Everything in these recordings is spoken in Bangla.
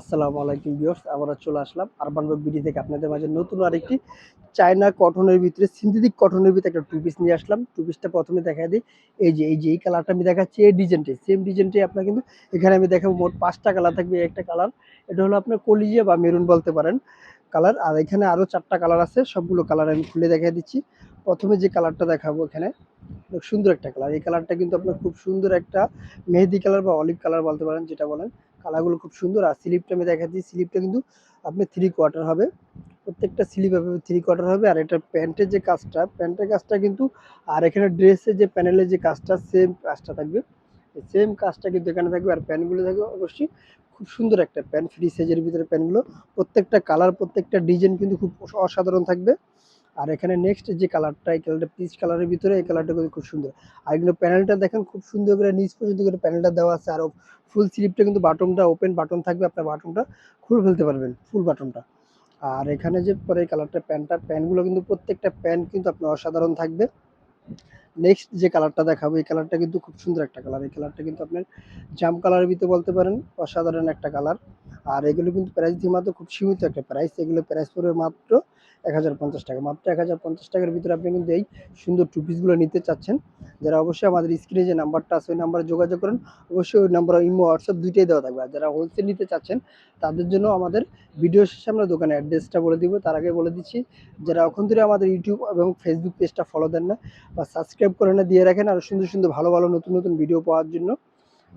আসসালামু আলাইকুম ভিউয়ার্স আমরা চলে আসলাম আরবান রোড বিডি থেকে আপনাদের মাঝে নতুন আরেকটি চায়না কটনের ভিতরে সিনথেটিক কটনের ভিতরে একটা টু পিস নিয়ে আসলাম। টু পিসটা প্রথমে দেখা দিই। এই যে এই যে, এই কালারটা আমি দেখাচ্ছি, এই ডিজাইনটাই সেম ডিজাইনটাই আপনার কিন্তু এখানে আমি দেখাবো, মোট পাঁচটা কালার থাকবে, একটা কালার এটা হলো আপনার কলিজিয়া বা মেরুন বলতে পারেন কালার আর এখানে আরও চারটা কালার আছে, সবগুলো কালার আমি খুলে দেখাই দিচ্ছি। প্রথমে যে কালারটা দেখাবো এখানে সুন্দর একটা কালার এই কালারটা কিন্তু আপনার খুব সুন্দর একটা মেহেদি কালার বা অলিভ কালার বলতে পারেন, যেটা বলেন কালারগুলো খুব সুন্দর। আর স্লিপটা আমি দেখাচ্ছি, স্লিপটা কিন্তু আপনি থ্রি কোয়ার্টার হবে। প্রত্যেকটা স্লিপ থ্রি কোয়ার্টার হবে। আর এটা প্যান্টের যে কাজটা, প্যান্টের কাজটা কিন্তু, আর এখানে ড্রেসের যে প্যানেলের যে কাজটা সেম কাজটা থাকবে। সেম কাজটা কিন্তু এখানে থাকবে। আর প্যান্টগুলো থাকবে অবশ্যই খুব সুন্দর একটা প্যান্ট ফ্রি সাইজের ভিতরে প্যান্টগুলো। প্রত্যেকটা কালার, প্রত্যেকটা ডিজাইন কিন্তু খুব অসাধারণ থাকবে। আর এখানে নেক্সট যে কালারটা এই কালারটা পিচ কালারের ভিতরে এই কালারটা কিন্তু খুব সুন্দর। আর কিন্তু প্যানেলটা দেখেন, খুব সুন্দর করে নিচ পর্যন্ত করে প্যানেলটা দেওয়া আছে। আর ফুল স্লিপটা কিন্তু বাটনটা ওপেন বাটন থাকবে, আপনার বাটনটা খুলে ফেলতে পারবেন ফুল বাটনটা আর এখানে যে পরে এই কালারটা প্যান্টটা প্যান্টগুলো কিন্তু প্রত্যেকটা প্যান্ট কিন্তু আপনার অসাধারণ থাকবে। নেক্সট যে কালারটা দেখাবো, এই কালারটা কিন্তু খুব সুন্দর একটা কালার এই কালারটা কিন্তু আপনার জাম কালারের ভিতরে বলতে পারেন, অসাধারণ একটা কালার আর এগুলো কিন্তু প্রাইস দিয়ে মাত্র খুব সীমিত একটা প্রাইস এগুলো প্রাইস পড়বে মাত্র এক হাজার পঞ্চাশ টাকা। মাত্র এক হাজার পঞ্চাশ টাকার ভিতরে আপনি কিন্তু এই সুন্দর টু পিসগুলো নিতে চাচ্ছেন। যারা অবশ্যই আমাদের স্ক্রিনে যে নাম্বারটা আছে, ওই নাম্বারে যোগাযোগ করেন। অবশ্যই ওই নাম্বার ইমো, হোয়াটসঅ্যাপ দুইটাই দেওয়া থাকবে। আর যারা হোলসেল নিতে চাচ্ছেন, তাদের জন্য আমাদের ভিডিও শেষে আমরা দোকানের অ্যাড্রেসটা বলে দিব। তার আগে বলে দিচ্ছি, যারা এখন ধরে আমাদের ইউটিউব এবং ফেসবুক পেজটা ফলো দেন না বা সাবস্ক্রাইব করে না, দিয়ে রাখেন। আর সুন্দর সুন্দর ভালো ভালো নতুন নতুন ভিডিও পাওয়ার জন্য।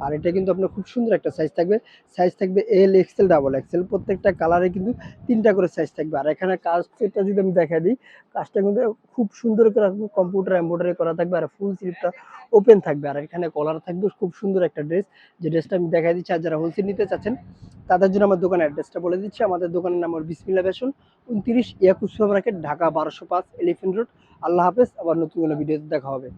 আর এটা কিন্তু আপনার খুব সুন্দর একটা সাইজ থাকবে। সাইজ থাকবে এল এক্সেল ডাবল এক্সেল প্রত্যেকটা কালারে কিন্তু তিনটা করে সাইজ থাকবে। আর এখানে কাজটা যদি আমি দেখা দিই কাজটা কিন্তু খুব সুন্দর করে কম্পিউটার এম্ব্রয়ডারি করা থাকবে আর ফুল স্লিপটা ওপেন থাকবে। আর এখানে কলার থাকবে খুব সুন্দর একটা ড্রেস যে ড্রেসটা আমি দেখা দিচ্ছি, আর যারা হোলসেল নিতে চাচ্ছেন, তাদের জন্য আমার দোকানের অ্যাড্রেসটা বলে দিচ্ছি। আমাদের দোকানের নাম হল বিসমিল্লা ফ্যাশন উনত্রিশ সুপার মার্কেট ঢাকা বারোশো পাঁচ এলিফেন্ট রোড আল্লাহ হাফেজ, আবার নতুন কোনো ভিডিওতে দেখা হবে।